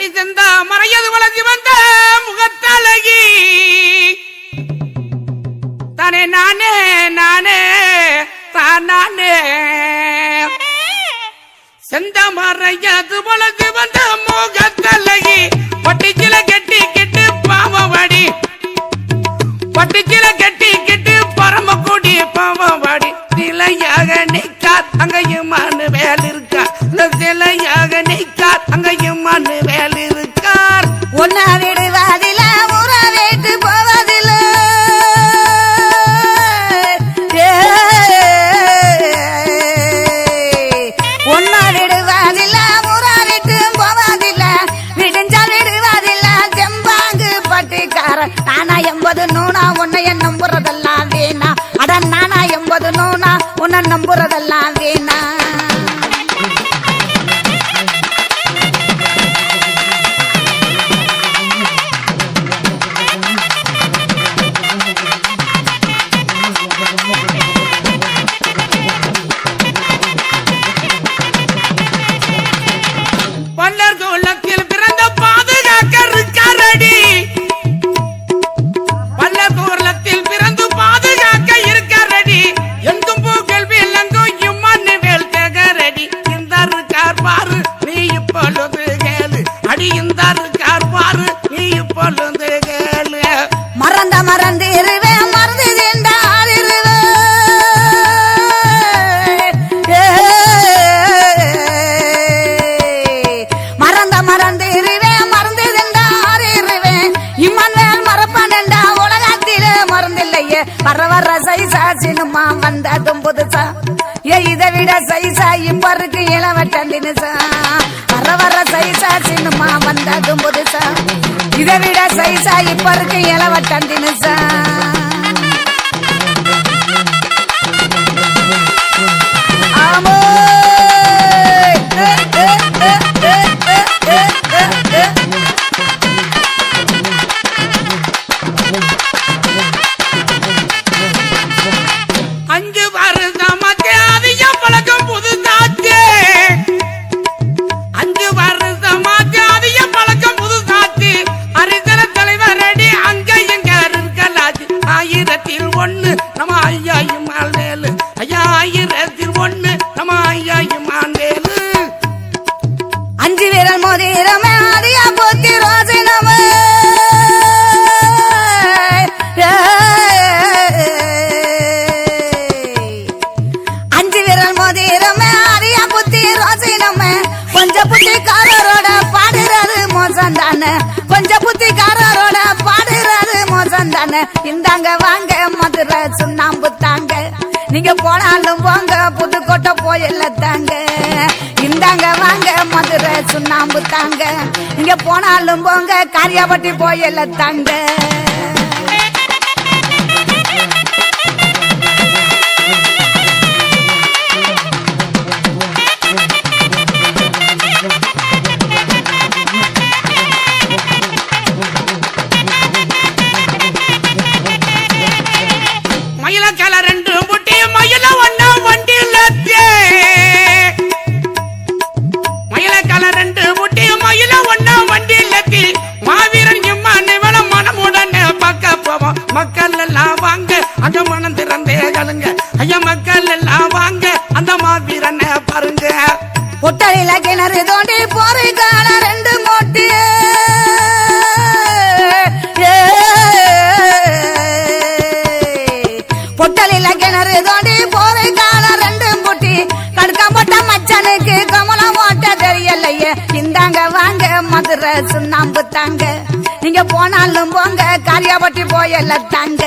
அடி செந்தா மறையது வளர்ச்சி வந்த முகத்தழகி. தானே நானே நானே தான் நானே. செந்த மறையாது வளர்ச்சி வந்த முகத்தழகி. பட்டிச்சில கெட்ட அதுவும் புதுசா ஏ இதை விட சைசா இப்ப இருக்கு இளவட்டா வர வர சைசா சின்னமா வந்ததும் புதுசா இதை விட சைசா இப்ப இருக்கு இளவட்டா தானே இந்தாங்க வாங்க மதுரை சுண்ணாம்பு தாங்க. நீங்க போனாலும் போங்க புதுக்கோட்டை போயில தாங்க. இந்தாங்க வாங்க மதுரை சுண்ணாம்பு தாங்க. நீங்க போனாலும் போங்க காரியாபட்டி போயில தாங்க. நாளும் போங்க காரியாபட்டி போயல தாங்க.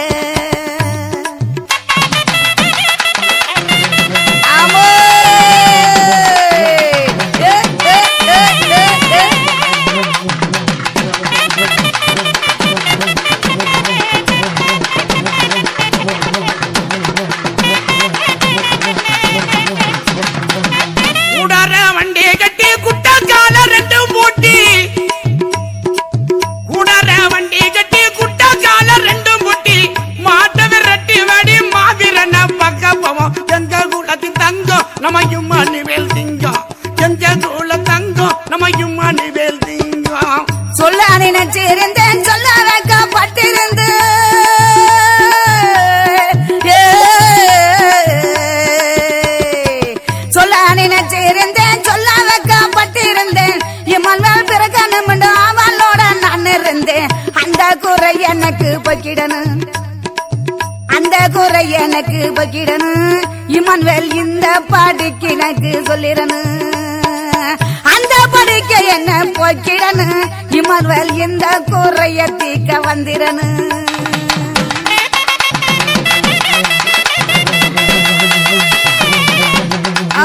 நமையும் அணிவேல் சிங்கம் செஞ்ச தூள தங்கம் நமையும் அணிவேல் சிங்கம் சொல்ல நினைச்சிருந்தேன் சொல்ல வைக்கப்பட்டிருந்து. சொல்ல நினைச்சிருந்தேன் சொல்ல வைக்கப்பட்டிருந்தேன். இம்மன் மேல் பிறக்கணும் அவளோட நான் இருந்தேன். அந்த குறை எனக்கு பக்கிடணும். அந்த குறை எனக்கு பக்கிடணும். இமன்வேல் இந்த பாடிக்கு எனக்கு சொல்லிடனு. அந்த படுக்க என்ன போக்கிடனு. இமன்வேல் இந்த குறைய தீக்க வந்திரனு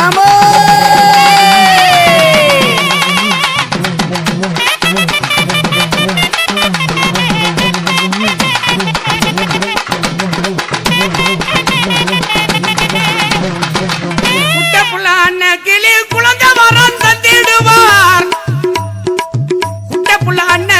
ஆமோ! குட்ட புள்ள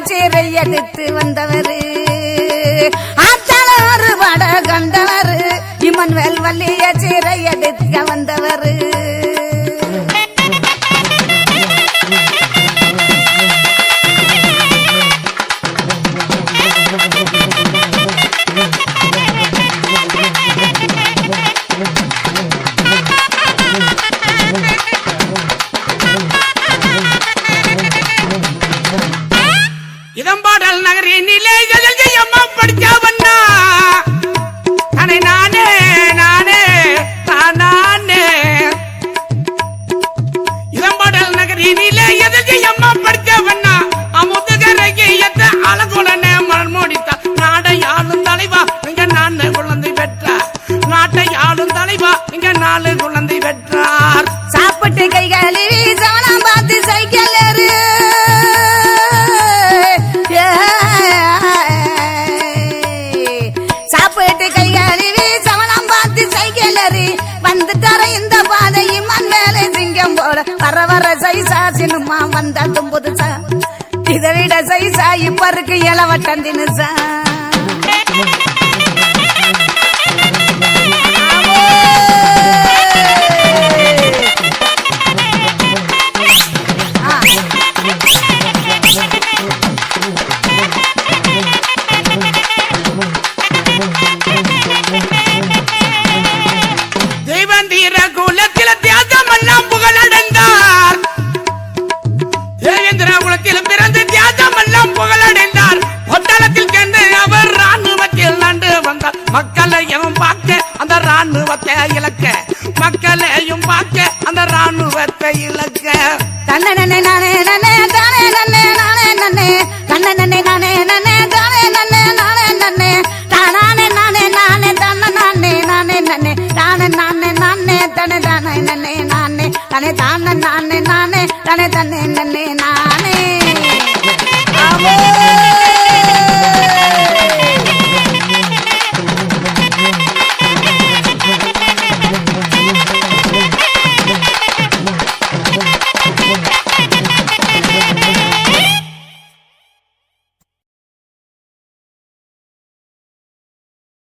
சீரை எடுத்து வந்தவர். ஆத்தாள ஆறு பட இம்மன் வேல் வள்ளிய சீரை எடுக்க வந்தவர். நாட்டை தலைவா. இங்க நாலு குழந்தை பெற்றார். சாப்பிட்டு கை கழுவி சவனம் பார்த்து சைக்கிள் ஏறு. சாப்பிட்டு கை கழுவி சவனம் பார்த்து சைக்கிள் ஏறி. வந்துட்டார இந்த பாதை மண் மேலே சிங்கம் போல. வர வர சைசா சினிமா வந்தாலும் புதுசா. இதை விட சைசா இப்ப இருக்கு இளவட்டம் தினுசா. தானே நன்னே நானே தானே நானே நானே தன்னை தானே நானே நானே தனே நானே நானே